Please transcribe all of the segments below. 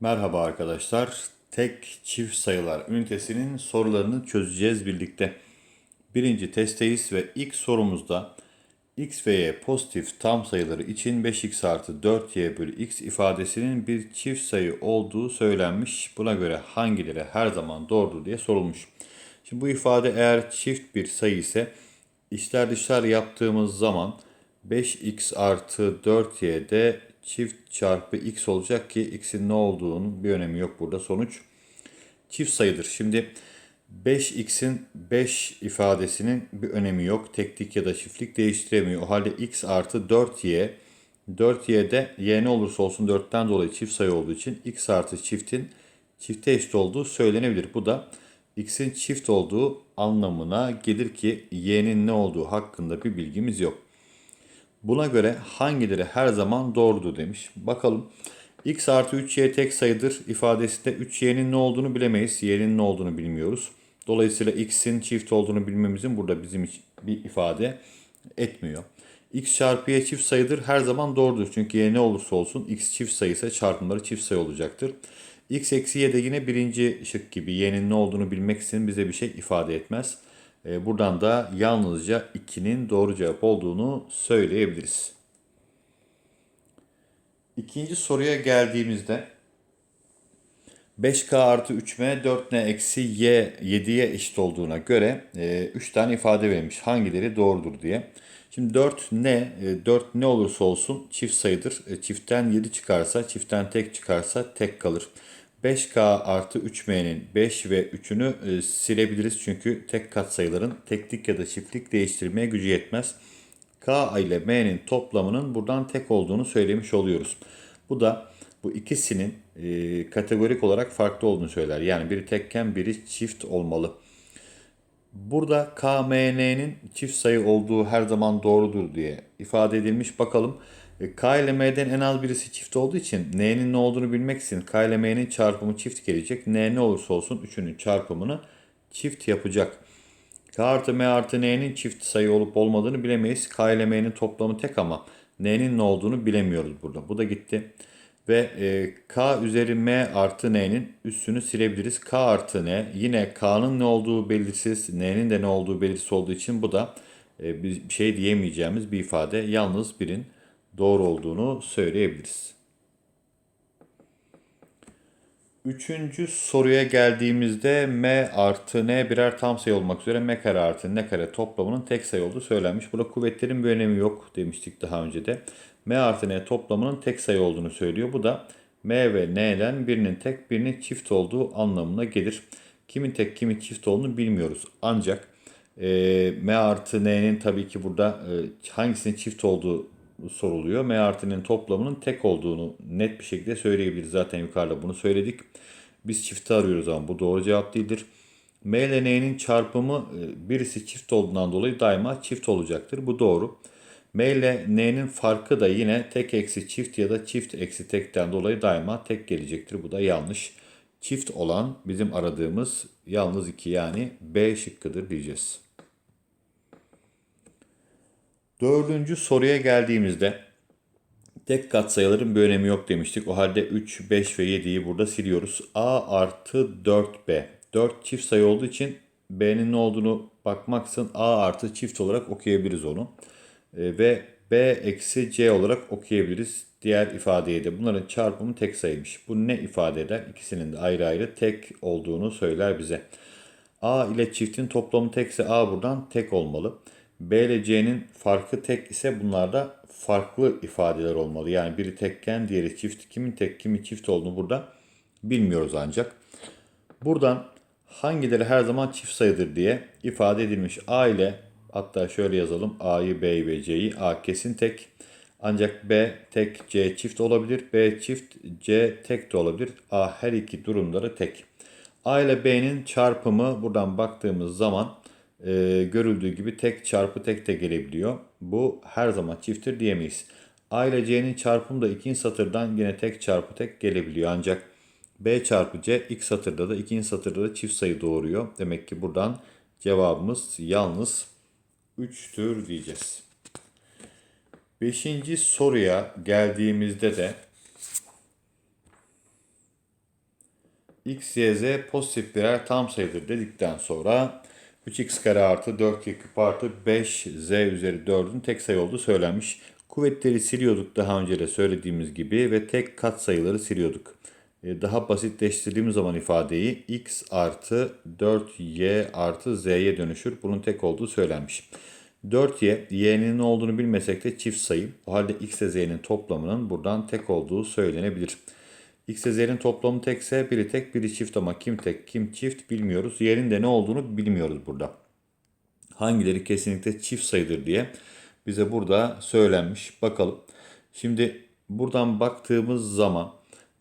Merhaba arkadaşlar. Tek çift sayılar ünitesinin sorularını çözeceğiz birlikte. Birinci testteyiz ve ilk sorumuzda x ve y pozitif tam sayıları için 5x artı 4y bölü x ifadesinin bir çift sayı olduğu söylenmiş. Buna göre hangileri her zaman doğrudur diye sorulmuş. Şimdi bu ifade eğer çift bir sayı ise içler dışlar yaptığımız zaman 5x artı 4y'de çift çarpı x olacak ki x'in ne olduğunun bir önemi yok burada. Sonuç çift sayıdır. Şimdi 5x'in 5 ifadesinin bir önemi yok. Teklik ya da çiftlik değiştiremiyor. O halde x artı 4y 4y'de y ne olursa olsun 4'ten dolayı çift sayı olduğu için x artı çiftin çifte eşit olduğu söylenebilir. Bu da x'in çift olduğu anlamına gelir ki y'nin ne olduğu hakkında bir bilgimiz yok. Buna göre hangileri her zaman doğrudur demiş. Bakalım. x artı 3y tek sayıdır ifadesinde 3y'nin ne olduğunu bilemeyiz. y'nin ne olduğunu bilmiyoruz. Dolayısıyla x'in çift olduğunu bilmemizin burada bizim için bir ifade etmiyor. x çarpı y çift sayıdır her zaman doğrudur. Çünkü y ne olursa olsun x çift sayı ise çarpımları çift sayı olacaktır. x eksi y de yine birinci şık gibi y'nin ne olduğunu bilmek için bize bir şey ifade etmez. E, buradan da yalnızca 2'nin doğru cevap olduğunu söyleyebiliriz. İkinci soruya geldiğimizde 5k artı 3m 4n eksi y 7'ye eşit olduğuna göre 3 tane ifade verilmiş. Hangileri doğrudur diye. Şimdi 4 ne? 4 ne olursa olsun çift sayıdır. E, çiftten 7 çıkarsa, çiftten tek çıkarsa tek kalır. 5K artı 3M'nin 5 ve 3'ünü e, silebiliriz. Çünkü tek katsayıların teklik ya da çiftlik değiştirmeye gücü yetmez. K ile M'nin toplamının buradan tek olduğunu söylemiş oluyoruz. Bu da bu ikisinin e, kategorik olarak farklı olduğunu söyler. Yani biri tekken biri çift olmalı. Burada KMN'nin çift sayı olduğu her zaman doğrudur diye ifade edilmiş. Bakalım K ile M'den en az birisi çift olduğu için N'nin ne olduğunu bilmek için K ile M'nin çarpımı çift gelecek. N ne olursa olsun üçünün çarpımını çift yapacak. K artı M artı N'nin çift sayı olup olmadığını bilemeyiz. K ile M'nin toplamı tek ama N'nin ne olduğunu bilemiyoruz burada. Bu da gitti. Ve e, K üzeri M artı N'nin üstünü silebiliriz. K artı N yine K'nın ne olduğu belirsiz, N'nin de ne olduğu belirsiz olduğu için bu da e, bir şey diyemeyeceğimiz bir ifade. Yalnız birin doğru olduğunu söyleyebiliriz. Üçüncü soruya geldiğimizde m artı n birer tam sayı olmak üzere m kare artı n kare toplamının tek sayı olduğu söylenmiş. Burada kuvvetlerin bir önemi yok demiştik daha önce de. m artı n toplamının tek sayı olduğunu söylüyor. Bu da m ve n'den birinin tek birinin çift olduğu anlamına gelir. Kimin tek kimin çift olduğunu bilmiyoruz. Ancak e, m artı n'nin tabii ki burada e, hangisinin çift olduğu soruluyor. M artının toplamının tek olduğunu net bir şekilde söyleyebiliriz. Zaten yukarıda bunu söyledik. Biz çifti arıyoruz ama bu doğru cevap değildir. M ile N'nin çarpımı e, birisi çift olduğundan dolayı daima çift olacaktır. Bu doğru. M ile N'nin farkı da yine tek eksi çift ya da çift eksi tekten dolayı daima tek gelecektir. Bu da yanlış. Çift olan bizim aradığımız yalnız 2 yani B şıkkıdır diyeceğiz. Dördüncü soruya geldiğimizde tek katsayıların bir önemi yok demiştik. O halde 3, 5 ve 7'yi burada siliyoruz. A artı 4B. 4 çift sayı olduğu için B'nin ne olduğunu bakmaksın A artı çift olarak okuyabiliriz onu. E, ve B eksi C olarak okuyabiliriz. Diğer ifadeye de bunların çarpımı tek sayıymış. Bu ne ifade eder? İkisinin de ayrı ayrı tek olduğunu söyler bize. A ile çiftin toplamı tekse A buradan tek olmalı. B ile C'nin farkı tek ise bunlarda farklı ifadeler olmalı. Yani biri tekken diğeri çift. Kimin tek kimin çift olduğunu burada bilmiyoruz ancak. Buradan hangileri her zaman çift sayıdır diye ifade edilmiş. A ile hatta şöyle yazalım. A'yı, B'yi ve C'yi. A kesin tek. Ancak B tek, C çift olabilir. B çift, C tek de olabilir. A her iki durumları tek. A ile B'nin çarpımı buradan baktığımız zaman e, görüldüğü gibi tek çarpı tek de gelebiliyor. Bu her zaman çifttir diyemeyiz. A ile C'nin çarpımı da ikinci satırdan yine tek çarpı tek gelebiliyor. Ancak B çarpı C ilk satırda da ikinci satırda da çift sayı doğuruyor. Demek ki buradan cevabımız yalnız 3'tür diyeceğiz. Beşinci soruya geldiğimizde de x, y, z pozitif birer tam sayıdır dedikten sonra 3x kare artı 4y küp artı 5z üzeri 4'ün tek sayı olduğu söylenmiş. Kuvvetleri siliyorduk daha önce de söylediğimiz gibi ve tek kat sayıları siliyorduk. E, Daha basitleştirdiğimiz zaman ifadeyi x artı 4y artı z'ye dönüşür. Bunun tek olduğu söylenmiş. 4y, y'nin ne olduğunu bilmesek de çift sayı. O halde x ile z'nin toplamının buradan tek olduğu söylenebilir. X ile z'nin toplamı tekse biri tek biri çift ama kim tek kim çift bilmiyoruz. Y'nin de ne olduğunu bilmiyoruz burada. Hangileri kesinlikle çift sayıdır diye bize burada söylenmiş. Bakalım. Şimdi buradan baktığımız zaman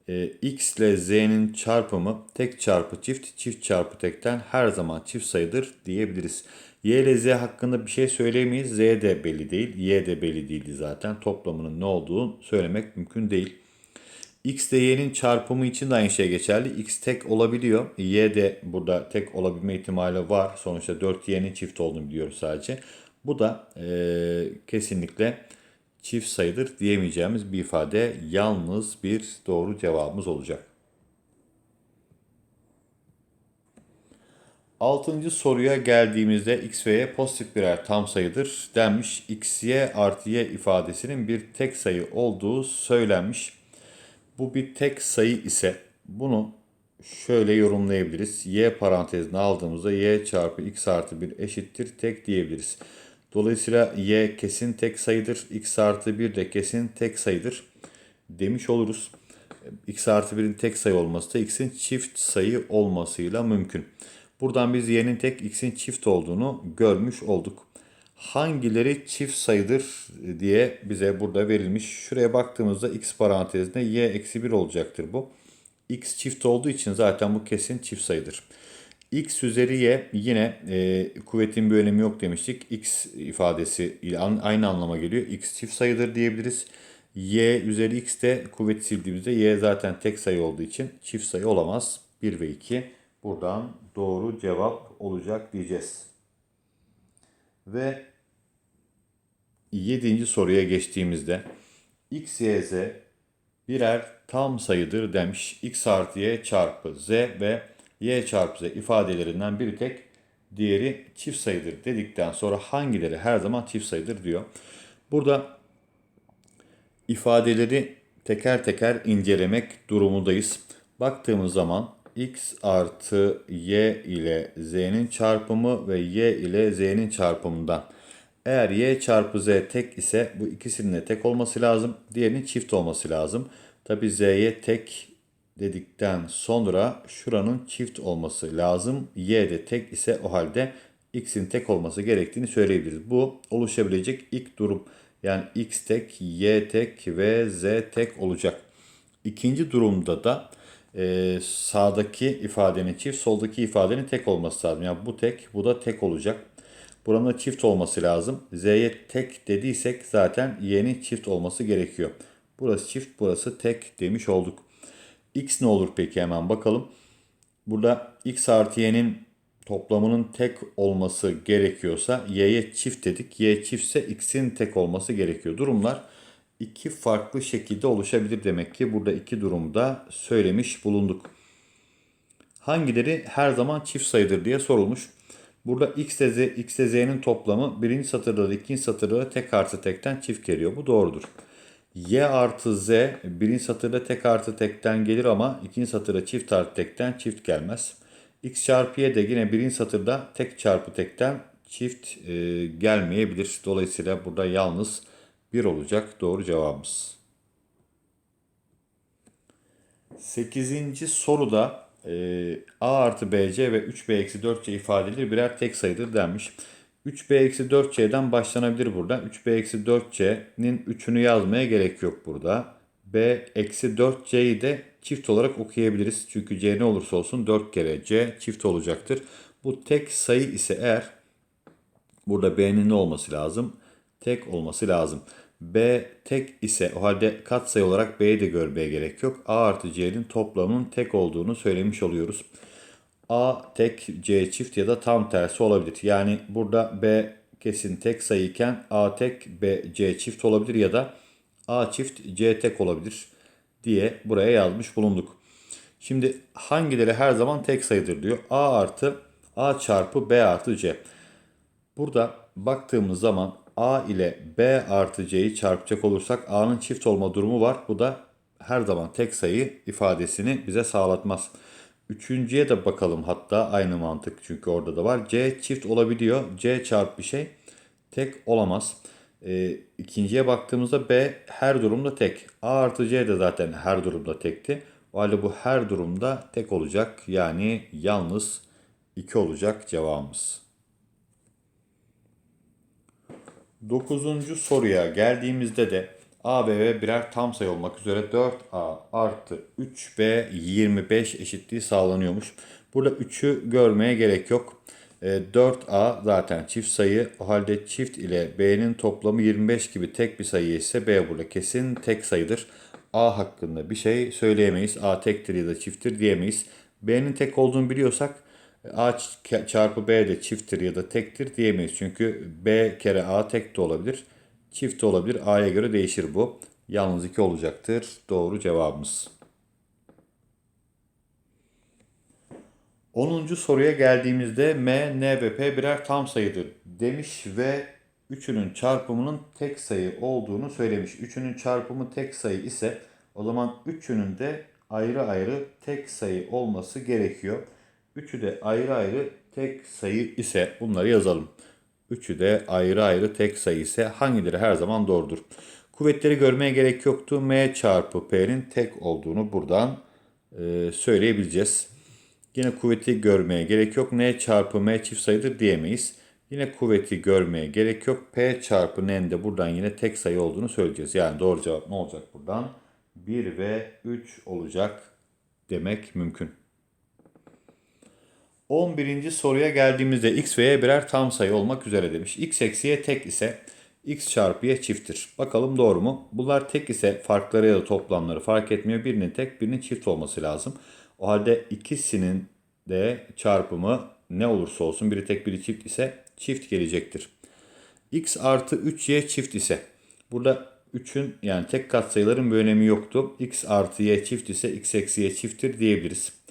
e, x ile z'nin çarpımı tek çarpı çift, çift çarpı tekten her zaman çift sayıdır diyebiliriz. y ile z hakkında bir şey söyleyemeyiz. z de belli değil, y de belli değildi zaten. Toplamının ne olduğunu söylemek mümkün değil. X ile y'nin çarpımı için de aynı şey geçerli. X tek olabiliyor. Y de burada tek olabilme ihtimali var. Sonuçta 4y'nin çift olduğunu biliyoruz sadece. Bu da e, kesinlikle çift sayıdır diyemeyeceğimiz bir ifade. Yalnız bir doğru cevabımız olacak. Altıncı soruya geldiğimizde x ve y pozitif birer tam sayıdır denmiş. x, y artı y ifadesinin bir tek sayı olduğu söylenmiş. Bu bir tek sayı ise bunu şöyle yorumlayabiliriz. y parantezine aldığımızda y çarpı x artı 1 eşittir tek diyebiliriz. Dolayısıyla y kesin tek sayıdır. x artı 1 de kesin tek sayıdır demiş oluruz. x artı 1'in tek sayı olması da x'in çift sayı olmasıyla mümkün. Buradan biz y'nin tek x'in çift olduğunu görmüş olduk. Hangileri çift sayıdır diye bize burada verilmiş. Şuraya baktığımızda x parantezinde y eksi 1 olacaktır bu. x çift olduğu için zaten bu kesin çift sayıdır. x üzeri y yine e, kuvvetin bir önemi yok demiştik. x ifadesi aynı anlama geliyor. x çift sayıdır diyebiliriz. y üzeri x de kuvvet sildiğimizde y zaten tek sayı olduğu için çift sayı olamaz. 1 ve 2 buradan doğru cevap olacak diyeceğiz. Ve 7. soruya geçtiğimizde x, y, z birer tam sayıdır demiş. x artı y çarpı z ve y çarpı z ifadelerinden biri tek diğeri çift sayıdır dedikten sonra hangileri her zaman çift sayıdır diyor. Burada ifadeleri teker teker incelemek durumundayız. Baktığımız zaman x artı y ile z'nin çarpımı ve y ile z'nin çarpımından eğer y çarpı z tek ise bu ikisinin de tek olması lazım. Diğerinin çift olması lazım. Tabi z'ye tek dedikten sonra şuranın çift olması lazım. Y de tek ise o halde x'in tek olması gerektiğini söyleyebiliriz. Bu oluşabilecek ilk durum. Yani x tek, y tek ve z tek olacak. İkinci durumda da e, sağdaki ifadenin çift, soldaki ifadenin tek olması lazım. Yani bu tek, bu da tek olacak. Buranın da çift olması lazım. Z'ye tek dediysek zaten y'nin çift olması gerekiyor. Burası çift, burası tek demiş olduk. X ne olur peki hemen bakalım. Burada x artı y'nin toplamının tek olması gerekiyorsa y'ye çift dedik. y çiftse x'in tek olması gerekiyor. Durumlar iki farklı şekilde oluşabilir demek ki. Burada iki durumda söylemiş bulunduk. Hangileri her zaman çift sayıdır diye sorulmuş. Burada x ile z, x ile z'nin toplamı birinci satırda da ikinci satırda da tek artı tekten çift geliyor. Bu doğrudur. y artı z birinci satırda tek artı tekten gelir ama ikinci satırda çift artı tekten çift gelmez. x çarpı y de yine birinci satırda tek çarpı tekten çift e, gelmeyebilir. Dolayısıyla burada yalnız 1 olacak doğru cevabımız. 8. soruda e, a artı bc ve 3b eksi 4c ifadeleri birer tek sayıdır denmiş. 3b eksi 4c'den başlanabilir burada. 3b eksi 4c'nin 3'ünü yazmaya gerek yok burada. b eksi 4c'yi de çift olarak okuyabiliriz. Çünkü c ne olursa olsun 4 kere c çift olacaktır. Bu tek sayı ise eğer burada b'nin ne olması lazım? Tek olması lazım. B tek ise o halde katsayı olarak B'yi de görmeye gerek yok. A artı C'nin toplamının tek olduğunu söylemiş oluyoruz. A tek C çift ya da tam tersi olabilir. Yani burada B kesin tek sayıyken A tek B C çift olabilir ya da A çift C tek olabilir diye buraya yazmış bulunduk. Şimdi hangileri her zaman tek sayıdır diyor. A artı A çarpı B artı C. Burada baktığımız zaman A ile B artı C'yi çarpacak olursak A'nın çift olma durumu var. Bu da her zaman tek sayı ifadesini bize sağlatmaz. Üçüncüye de bakalım hatta aynı mantık çünkü orada da var. C çift olabiliyor. C çarpı bir şey tek olamaz. E, ikinciye baktığımızda B her durumda tek. A artı C de zaten her durumda tekti. O halde bu her durumda tek olacak. Yani yalnız 2 olacak cevabımız. Dokuzuncu soruya geldiğimizde de A ve B birer tam sayı olmak üzere 4A artı 3B 25 eşitliği sağlanıyormuş. Burada 3'ü görmeye gerek yok. E, 4A zaten çift sayı. O halde çift ile B'nin toplamı 25 gibi tek bir sayı ise B burada kesin tek sayıdır. A hakkında bir şey söyleyemeyiz. A tektir ya da çifttir diyemeyiz. B'nin tek olduğunu biliyorsak A çarpı B de çifttir ya da tektir diyemeyiz. Çünkü B kere A tek de olabilir. Çift de olabilir. A'ya göre değişir bu. Yalnız 2 olacaktır. Doğru cevabımız. 10. soruya geldiğimizde M, N ve P birer tam sayıdır demiş ve üçünün çarpımının tek sayı olduğunu söylemiş. Üçünün çarpımı tek sayı ise o zaman üçünün de ayrı ayrı tek sayı olması gerekiyor. Üçü de ayrı ayrı tek sayı ise bunları yazalım. Üçü de ayrı ayrı tek sayı ise hangileri her zaman doğrudur? Kuvvetleri görmeye gerek yoktu. M çarpı P'nin tek olduğunu buradan e, söyleyebileceğiz. Yine kuvveti görmeye gerek yok. N çarpı M çift sayıdır diyemeyiz. Yine kuvveti görmeye gerek yok. P çarpı N'nin de buradan yine tek sayı olduğunu söyleyeceğiz. Yani doğru cevap ne olacak buradan? 1 ve 3 olacak demek mümkün. 11. soruya geldiğimizde x ve y birer tam sayı olmak üzere demiş. x eksi y tek ise x çarpı y çifttir. Bakalım doğru mu? Bunlar tek ise farkları ya da toplamları fark etmiyor. Birinin tek birinin çift olması lazım. O halde ikisinin de çarpımı ne olursa olsun biri tek biri çift ise çift gelecektir. x artı 3y çift ise burada 3'ün yani tek katsayıların bir önemi yoktu. x artı y çift ise x eksi y çifttir diyebiliriz.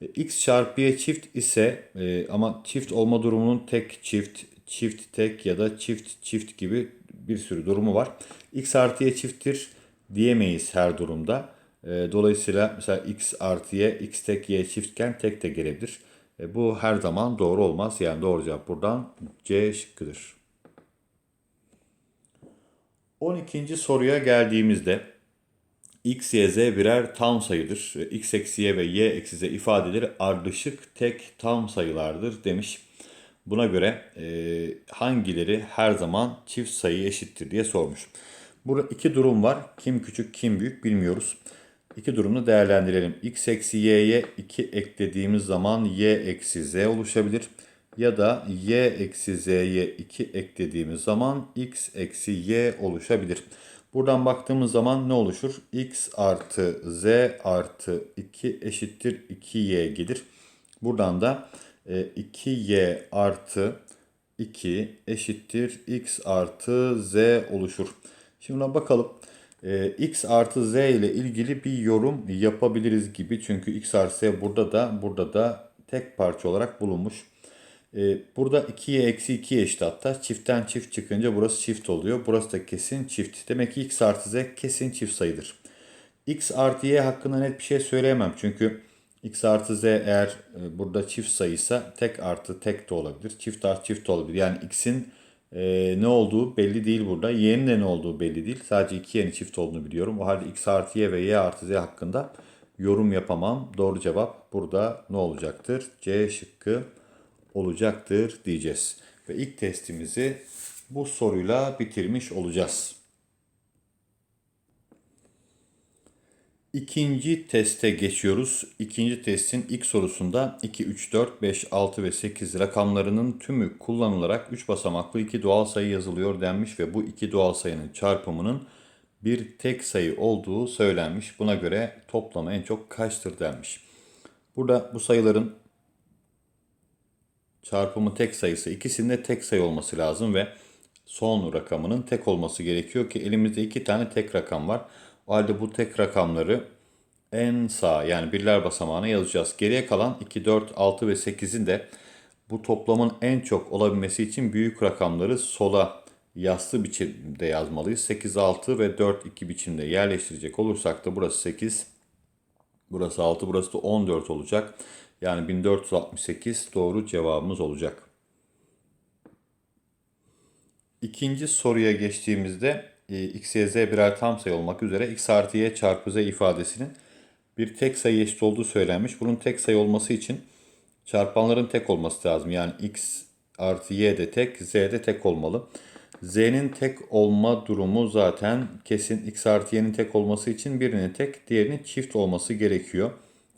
E, x çarpı y çift ise e, ama çift olma durumunun tek çift, çift tek ya da çift çift gibi bir sürü durumu var. x artı y çifttir diyemeyiz her durumda. E, dolayısıyla mesela x artı y, x tek y çiftken tek de gelebilir. E, bu her zaman doğru olmaz. Yani doğru cevap buradan C şıkkıdır. 12. soruya geldiğimizde x, y, z birer tam sayıdır. x eksi y ve y eksi z ifadeleri ardışık tek tam sayılardır demiş. Buna göre e, hangileri her zaman çift sayı eşittir diye sormuş. Burada iki durum var. Kim küçük kim büyük bilmiyoruz. İki durumunu değerlendirelim. x eksi y'ye 2 eklediğimiz zaman y eksi z oluşabilir. Ya da y eksi z'ye 2 eklediğimiz zaman x eksi y oluşabilir. Buradan baktığımız zaman ne oluşur? x artı z artı 2 eşittir 2y gelir. Buradan da 2y artı 2 eşittir x artı z oluşur. Şimdi buna bakalım. x artı z ile ilgili bir yorum yapabiliriz gibi. Çünkü x artı z burada da burada da tek parça olarak bulunmuş. Burada 2'ye eksi 2 eşit hatta. Çiftten çift çıkınca burası çift oluyor. Burası da kesin çift. Demek ki x artı z kesin çift sayıdır. x artı y hakkında net bir şey söyleyemem. Çünkü x artı z eğer burada çift sayıysa tek artı tek de olabilir. Çift artı çift de olabilir. Yani x'in e, ne olduğu belli değil burada. Y'nin de ne olduğu belli değil. Sadece iki y'nin çift olduğunu biliyorum. O halde x artı y ve y artı z hakkında yorum yapamam. Doğru cevap burada ne olacaktır? C şıkkı olacaktır diyeceğiz. Ve ilk testimizi bu soruyla bitirmiş olacağız. İkinci teste geçiyoruz. İkinci testin ilk sorusunda 2, 3, 4, 5, 6 ve 8 rakamlarının tümü kullanılarak 3 basamaklı iki doğal sayı yazılıyor denmiş ve bu iki doğal sayının çarpımının bir tek sayı olduğu söylenmiş. Buna göre toplamı en çok kaçtır denmiş. Burada bu sayıların çarpımı tek sayısı ikisinde tek sayı olması lazım ve son rakamının tek olması gerekiyor ki elimizde iki tane tek rakam var. O halde bu tek rakamları en sağ yani birler basamağına yazacağız. Geriye kalan 2, 4, 6 ve 8'in de bu toplamın en çok olabilmesi için büyük rakamları sola yaslı biçimde yazmalıyız. 8, 6 ve 4, 2 biçimde yerleştirecek olursak da burası 8, burası 6, burası da 14 olacak. Yani 1468 doğru cevabımız olacak. İkinci soruya geçtiğimizde e, x, y, z birer tam sayı olmak üzere x artı y çarpı z ifadesinin bir tek sayı eşit olduğu söylenmiş. Bunun tek sayı olması için çarpanların tek olması lazım. Yani x artı y de tek, z de tek olmalı. z'nin tek olma durumu zaten kesin. x artı y'nin tek olması için birinin tek, diğerinin çift olması gerekiyor.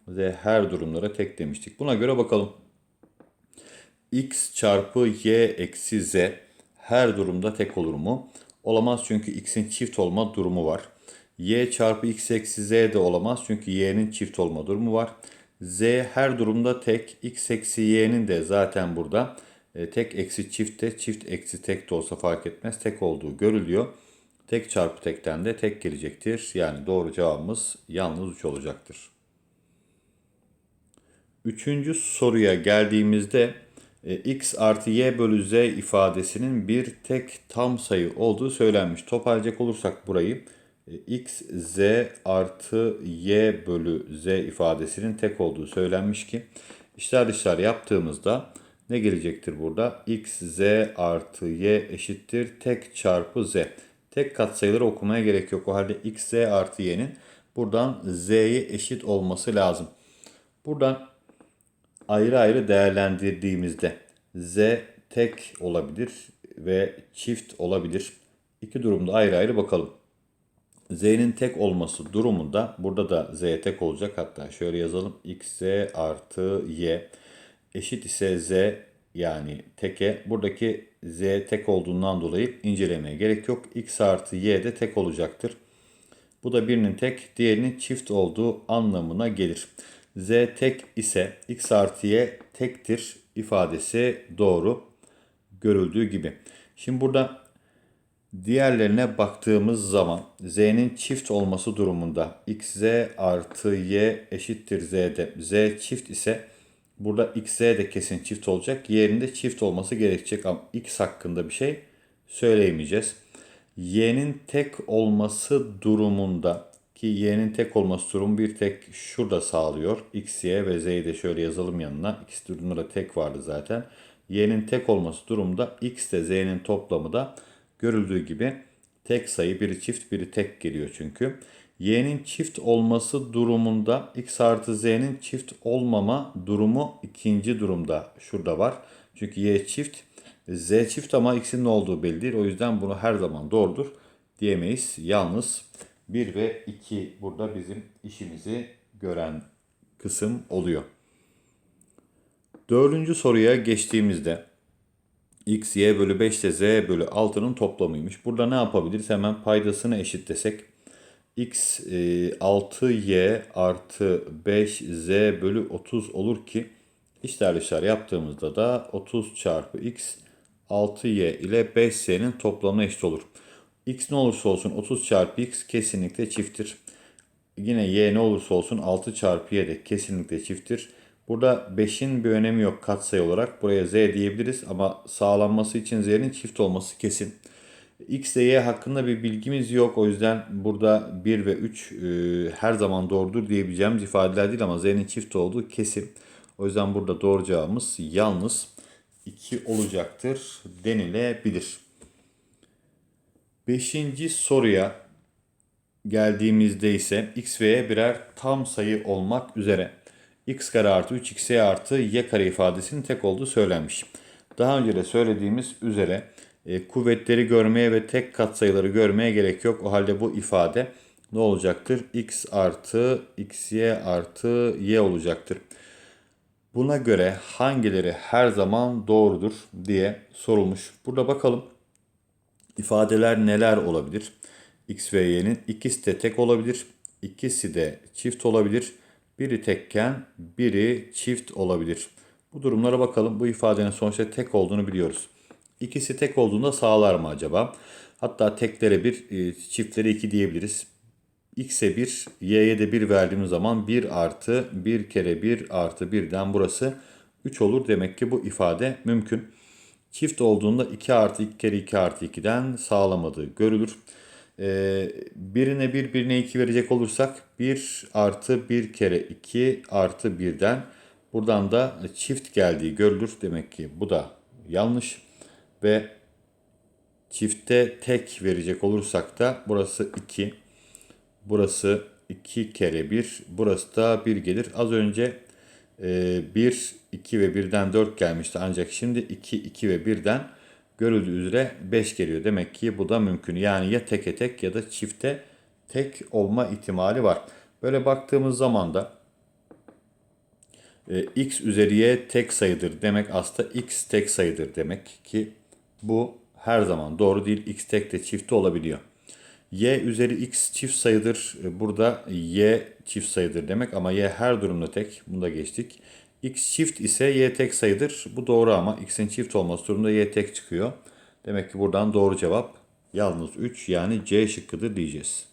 Z her durumlara tek demiştik. Buna göre bakalım. x çarpı y eksi z her durumda tek olur mu? Olamaz çünkü x'in çift olma durumu var. y çarpı x eksi z de olamaz çünkü y'nin çift olma durumu var. z her durumda tek. x eksi y'nin de zaten burada e, tek eksi çift de çift eksi tek de olsa fark etmez. Tek olduğu görülüyor. Tek çarpı tekten de tek gelecektir. Yani doğru cevabımız yalnız 3 olacaktır. Üçüncü soruya geldiğimizde e, x artı y bölü z ifadesinin bir tek tam sayı olduğu söylenmiş. Toparlayacak olursak burayı e, x, z artı y bölü z ifadesinin tek olduğu söylenmiş ki işler dışlar yaptığımızda ne gelecektir burada? x, z artı y eşittir tek çarpı z. Tek katsayıları okumaya gerek yok. O halde x, z artı y'nin buradan z'ye eşit olması lazım. Buradan ayrı ayrı değerlendirdiğimizde z tek olabilir ve çift olabilir. İki durumda ayrı ayrı bakalım. z'nin tek olması durumunda burada da z tek olacak. Hatta şöyle yazalım. x z artı y eşit ise z yani teke. Buradaki z tek olduğundan dolayı incelemeye gerek yok. x artı y de tek olacaktır. Bu da birinin tek, diğerinin çift olduğu anlamına gelir z tek ise x artı y tektir ifadesi doğru görüldüğü gibi. Şimdi burada diğerlerine baktığımız zaman z'nin çift olması durumunda x z artı y eşittir z'de z çift ise burada x z de kesin çift olacak. Y'nin de çift olması gerekecek ama x hakkında bir şey söyleyemeyeceğiz. y'nin tek olması durumunda ki y'nin tek olması durumu bir tek şurada sağlıyor. x, y ve z'yi de şöyle yazalım yanına. İkisi durumunda tek vardı zaten. y'nin tek olması durumda x de z'nin toplamı da görüldüğü gibi tek sayı biri çift biri tek geliyor çünkü. y'nin çift olması durumunda x artı z'nin çift olmama durumu ikinci durumda şurada var. Çünkü y çift z çift ama x'in ne olduğu belli değil. O yüzden bunu her zaman doğrudur diyemeyiz. Yalnız 1 ve 2 burada bizim işimizi gören kısım oluyor. Dördüncü soruya geçtiğimizde x, y bölü 5 ile z bölü 6'nın toplamıymış. Burada ne yapabiliriz? Hemen paydasını eşitlesek. x 6y e, artı 5z bölü 30 olur ki işler dışlar yaptığımızda da 30 çarpı x 6y ile 5z'nin toplamına eşit olur x ne olursa olsun 30 çarpı x kesinlikle çifttir. Yine y ne olursa olsun 6 çarpı y de kesinlikle çifttir. Burada 5'in bir önemi yok katsayı olarak. Buraya z diyebiliriz ama sağlanması için z'nin çift olması kesin. X ile Y hakkında bir bilgimiz yok. O yüzden burada 1 ve 3 e, her zaman doğrudur diyebileceğimiz ifadeler değil ama Z'nin çift olduğu kesin. O yüzden burada doğru cevabımız yalnız 2 olacaktır denilebilir. Beşinci soruya geldiğimizde ise x ve y birer tam sayı olmak üzere x kare artı 3xy artı y kare ifadesinin tek olduğu söylenmiş. Daha önce de söylediğimiz üzere e, kuvvetleri görmeye ve tek katsayıları görmeye gerek yok. O halde bu ifade ne olacaktır? x artı xy artı y olacaktır. Buna göre hangileri her zaman doğrudur diye sorulmuş. Burada bakalım ifadeler neler olabilir? X ve Y'nin ikisi de tek olabilir. ikisi de çift olabilir. Biri tekken biri çift olabilir. Bu durumlara bakalım. Bu ifadenin sonuçta tek olduğunu biliyoruz. İkisi tek olduğunda sağlar mı acaba? Hatta teklere bir, e, çiftlere iki diyebiliriz. x'e 1, y'ye de 1 verdiğimiz zaman 1 artı 1 kere 1 artı 1'den burası 3 olur. Demek ki bu ifade mümkün. Çift olduğunda 2 artı 2 kere 2 artı 2'den sağlamadığı görülür. Ee, birine 1, birine 2 verecek olursak 1 artı 1 kere 2 artı 1'den buradan da çift geldiği görülür. Demek ki bu da yanlış. Ve çifte tek verecek olursak da burası 2. Burası 2 kere 1. Burası da 1 gelir. Az önce 1, 2 ve 1'den 4 gelmişti. Ancak şimdi 2, 2 ve 1'den görüldüğü üzere 5 geliyor. Demek ki bu da mümkün. Yani ya teke tek ya da çifte tek olma ihtimali var. Böyle baktığımız zaman da e, x üzeri tek sayıdır demek aslında x tek sayıdır demek ki bu her zaman doğru değil. x tek de çifte olabiliyor. Y üzeri x çift sayıdır. E, Burada y çift sayıdır demek ama y her durumda tek. Bunu da geçtik. x çift ise y tek sayıdır. Bu doğru ama x'in çift olması durumunda y tek çıkıyor. Demek ki buradan doğru cevap yalnız 3 yani C şıkkıdır diyeceğiz.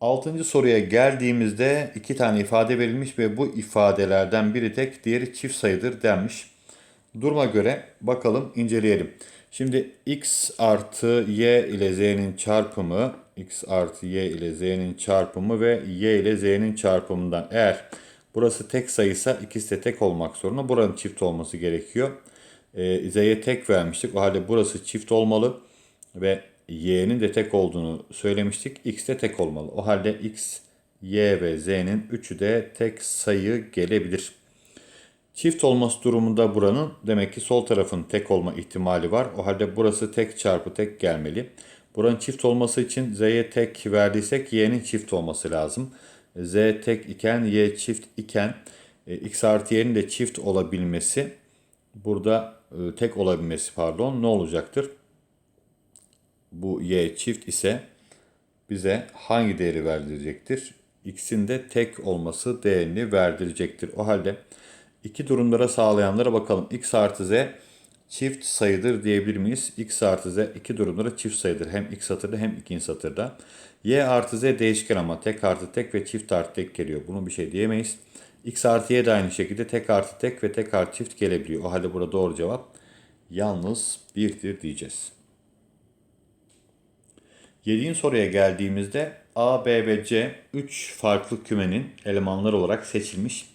Altıncı soruya geldiğimizde iki tane ifade verilmiş ve bu ifadelerden biri tek, diğeri çift sayıdır denmiş. Duruma göre bakalım inceleyelim. Şimdi x artı y ile z'nin çarpımı, x artı y ile z'nin çarpımı ve y ile z'nin çarpımından eğer burası tek sayıysa ikisi de tek olmak zorunda. Buranın çift olması gerekiyor. E, z'ye tek vermiştik. O halde burası çift olmalı ve y'nin de tek olduğunu söylemiştik. x de tek olmalı. O halde x, y ve z'nin üçü de tek sayı gelebilir. Çift olması durumunda buranın demek ki sol tarafın tek olma ihtimali var. O halde burası tek çarpı tek gelmeli. Buranın çift olması için z'ye tek verdiysek y'nin çift olması lazım. z tek iken y çift iken e, x artı y'nin de çift olabilmesi burada e, tek olabilmesi pardon ne olacaktır? Bu y çift ise bize hangi değeri verdirecektir? x'in de tek olması değerini verdirecektir. O halde iki durumlara sağlayanlara bakalım. x artı z çift sayıdır diyebilir miyiz? x artı z iki durumlara çift sayıdır. Hem x satırda hem ikinci satırda. y artı z değişken ama tek artı tek ve çift artı tek geliyor. Bunu bir şey diyemeyiz. x artı y de aynı şekilde tek artı tek ve tek artı çift gelebiliyor. O halde burada doğru cevap yalnız birdir diyeceğiz. Yediğin soruya geldiğimizde A, B ve C 3 farklı kümenin elemanları olarak seçilmiş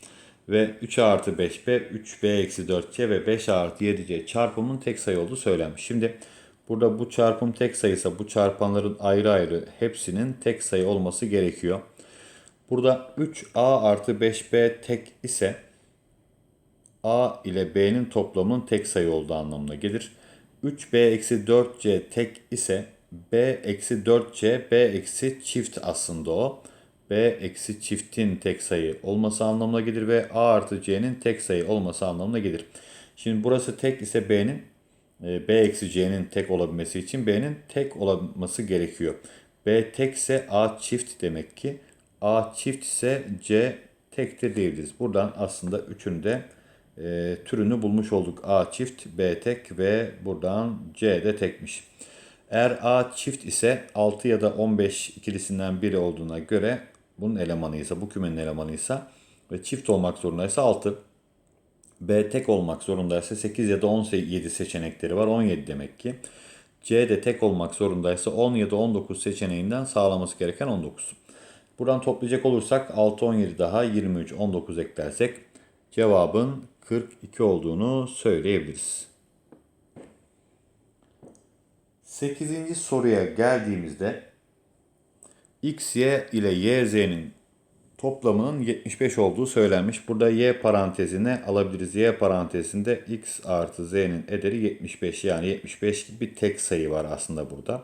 ve 3 artı 5B, 3B eksi 4C ve 5 artı 7C çarpımın tek sayı olduğu söylenmiş. Şimdi burada bu çarpım tek sayıysa bu çarpanların ayrı ayrı hepsinin tek sayı olması gerekiyor. Burada 3A artı 5B tek ise A ile B'nin toplamının tek sayı olduğu anlamına gelir. 3B eksi 4C tek ise B eksi 4C B eksi çift aslında o. B eksi çiftin tek sayı olması anlamına gelir ve A artı C'nin tek sayı olması anlamına gelir. Şimdi burası tek ise B'nin e, B eksi C'nin tek olabilmesi için B'nin tek olması gerekiyor. B tekse A çift demek ki. A çift ise C tektir diyebiliriz. Buradan aslında üçünü de e, türünü bulmuş olduk. A çift, B tek ve buradan C de tekmiş. Eğer A çift ise 6 ya da 15 ikilisinden biri olduğuna göre bunun elemanıysa, bu kümenin elemanıysa ve çift olmak zorundaysa 6. B tek olmak zorundaysa 8 ya da 17 seçenekleri var. 17 demek ki. C de tek olmak zorundaysa 10 ya da 19 seçeneğinden sağlaması gereken 19. Buradan toplayacak olursak 6, 17 daha 23, 19 eklersek cevabın 42 olduğunu söyleyebiliriz. 8. soruya geldiğimizde x, y ile y, z'nin toplamının 75 olduğu söylenmiş. Burada y parantezine alabiliriz. Y parantezinde x artı z'nin ederi 75 yani 75 gibi bir tek sayı var aslında burada.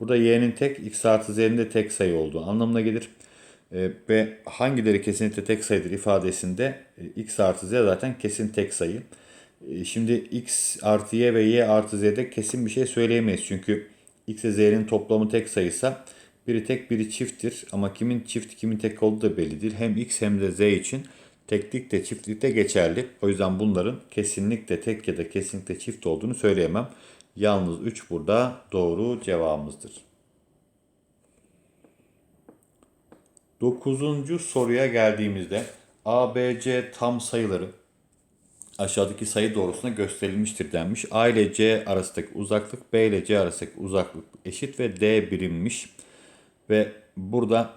Burada y'nin tek, x artı z'nin de tek sayı olduğu anlamına gelir. E, ve hangileri kesinlikle tek sayıdır ifadesinde e, x artı z zaten kesin tek sayı. E, şimdi x artı y ve y artı z'de kesin bir şey söyleyemeyiz. Çünkü x ve z'nin toplamı tek sayıysa biri tek biri çifttir. Ama kimin çift kimin tek olduğu da belli değil. Hem x hem de z için teklik de çiftlik de geçerli. O yüzden bunların kesinlikle tek ya da kesinlikle çift olduğunu söyleyemem. Yalnız 3 burada doğru cevabımızdır. Dokuzuncu soruya geldiğimizde ABC tam sayıları aşağıdaki sayı doğrusuna gösterilmiştir denmiş. A ile C arasındaki uzaklık B ile C arasındaki uzaklık eşit ve D birimmiş. Ve burada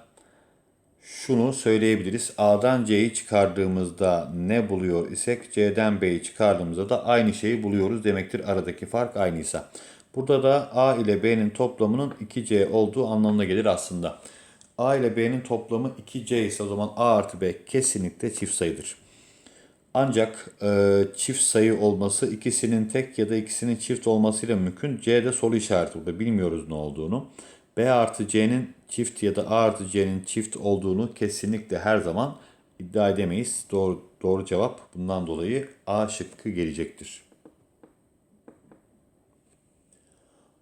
şunu söyleyebiliriz. A'dan C'yi çıkardığımızda ne buluyor isek C'den B'yi çıkardığımızda da aynı şeyi buluyoruz demektir. Aradaki fark aynıysa. Burada da A ile B'nin toplamının 2C olduğu anlamına gelir aslında. A ile B'nin toplamı 2C ise o zaman A artı B kesinlikle çift sayıdır. Ancak e, çift sayı olması ikisinin tek ya da ikisinin çift olmasıyla mümkün. C'de soru işareti burada bilmiyoruz ne olduğunu. B artı C'nin çift ya da A artı C'nin çift olduğunu kesinlikle her zaman iddia edemeyiz. Doğru, doğru cevap bundan dolayı A şıkkı gelecektir.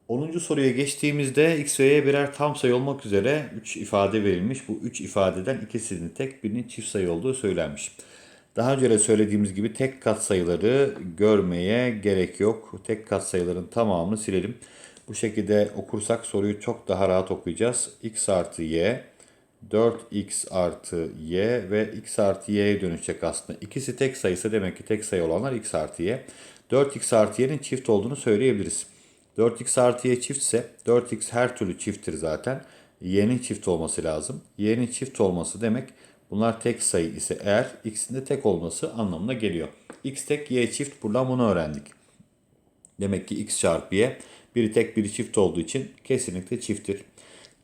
10. soruya geçtiğimizde x ve y birer tam sayı olmak üzere 3 ifade verilmiş. Bu 3 ifadeden ikisinin tek birinin çift sayı olduğu söylenmiş. Daha önce de söylediğimiz gibi tek kat sayıları görmeye gerek yok. Tek kat sayıların tamamını silelim. Bu şekilde okursak soruyu çok daha rahat okuyacağız. x artı y, 4x artı y ve x artı y'ye dönüşecek aslında. İkisi tek sayısı demek ki tek sayı olanlar x artı y. 4x artı y'nin çift olduğunu söyleyebiliriz. 4x artı y çiftse 4x her türlü çifttir zaten. y'nin çift olması lazım. y'nin çift olması demek bunlar tek sayı ise eğer x'in de tek olması anlamına geliyor. x tek y çift buradan bunu öğrendik. Demek ki x çarpı y biri tek biri çift olduğu için kesinlikle çifttir.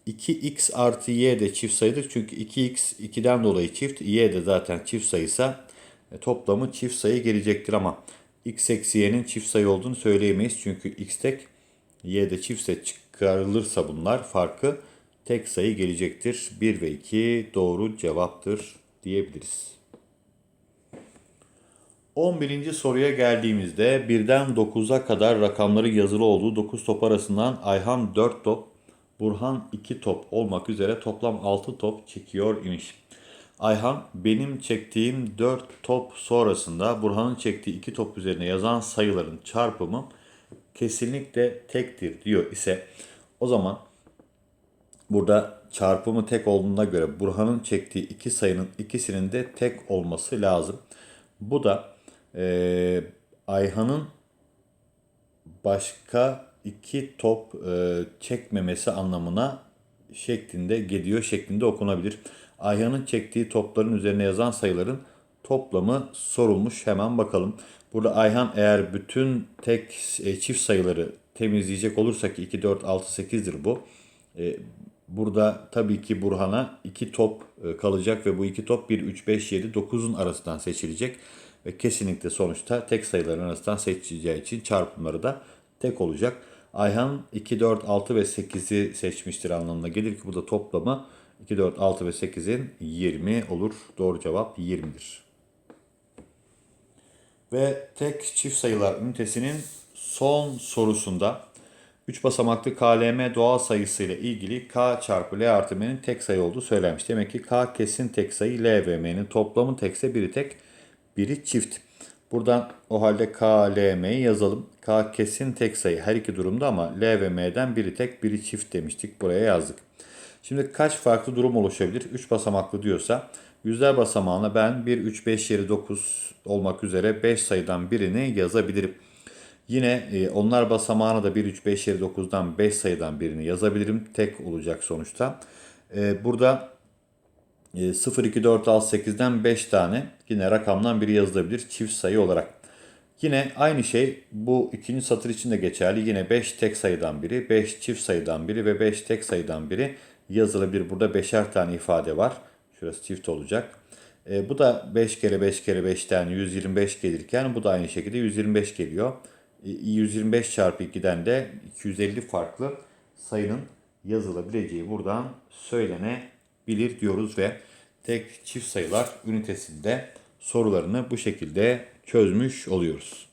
2x artı y de çift sayıdır. Çünkü 2x 2'den dolayı çift. y de zaten çift sayısa e, toplamı çift sayı gelecektir ama x eksi y'nin çift sayı olduğunu söyleyemeyiz. Çünkü x tek y de çiftse çıkarılırsa bunlar farkı tek sayı gelecektir. 1 ve 2 doğru cevaptır diyebiliriz. 11. soruya geldiğimizde 1'den 9'a kadar rakamları yazılı olduğu 9 top arasından Ayhan 4 top, Burhan 2 top olmak üzere toplam 6 top çekiyor imiş. Ayhan benim çektiğim 4 top sonrasında Burhan'ın çektiği 2 top üzerine yazan sayıların çarpımı kesinlikle tektir diyor ise o zaman burada çarpımı tek olduğuna göre Burhan'ın çektiği iki sayının ikisinin de tek olması lazım. Bu da e, Ayhan'ın başka iki top e, çekmemesi anlamına şeklinde geliyor şeklinde okunabilir. Ayhan'ın çektiği topların üzerine yazan sayıların toplamı sorulmuş. Hemen bakalım. Burada Ayhan eğer bütün tek e, çift sayıları temizleyecek olursa ki 2, 4, 6, 8'dir bu. E, burada tabii ki Burhan'a 2 top e, kalacak ve bu 2 top 1, 3, 5, 7, 9'un arasından seçilecek. Ve kesinlikle sonuçta tek sayıların arasından seçileceği için çarpımları da tek olacak. Ayhan 2, 4, 6 ve 8'i seçmiştir anlamına gelir ki burada toplamı 2, 4, 6 ve 8'in 20 olur. Doğru cevap 20'dir. Ve tek çift sayılar ünitesinin son sorusunda 3 basamaklı KLM doğal sayısı ile ilgili K çarpı L artı M'nin tek sayı olduğu söylenmiş. Demek ki K kesin tek sayı L ve M'nin toplamı tekse biri tek biri çift. Buradan o halde K, L, M'yi yazalım. K kesin tek sayı her iki durumda ama L ve M'den biri tek biri çift demiştik. Buraya yazdık. Şimdi kaç farklı durum oluşabilir? 3 basamaklı diyorsa yüzler basamağına ben 1, 3, 5, 7, 9 olmak üzere 5 sayıdan birini yazabilirim. Yine e, onlar basamağına da 1, 3, 5, 7, 9'dan 5 sayıdan birini yazabilirim. Tek olacak sonuçta. E, burada 0, 2, 4, 6, 8'den 5 tane yine rakamdan biri yazılabilir çift sayı olarak. Yine aynı şey bu ikinci satır için de geçerli. Yine 5 tek sayıdan biri, 5 çift sayıdan biri ve 5 tek sayıdan biri yazılabilir. Burada beşer tane ifade var. Şurası çift olacak. E, bu da 5 kere 5 kere 5'ten 125 gelirken bu da aynı şekilde 125 geliyor. E, 125 çarpı 2'den de 250 farklı sayının yazılabileceği buradan söylenebilir diyoruz ve tek çift sayılar ünitesinde sorularını bu şekilde çözmüş oluyoruz.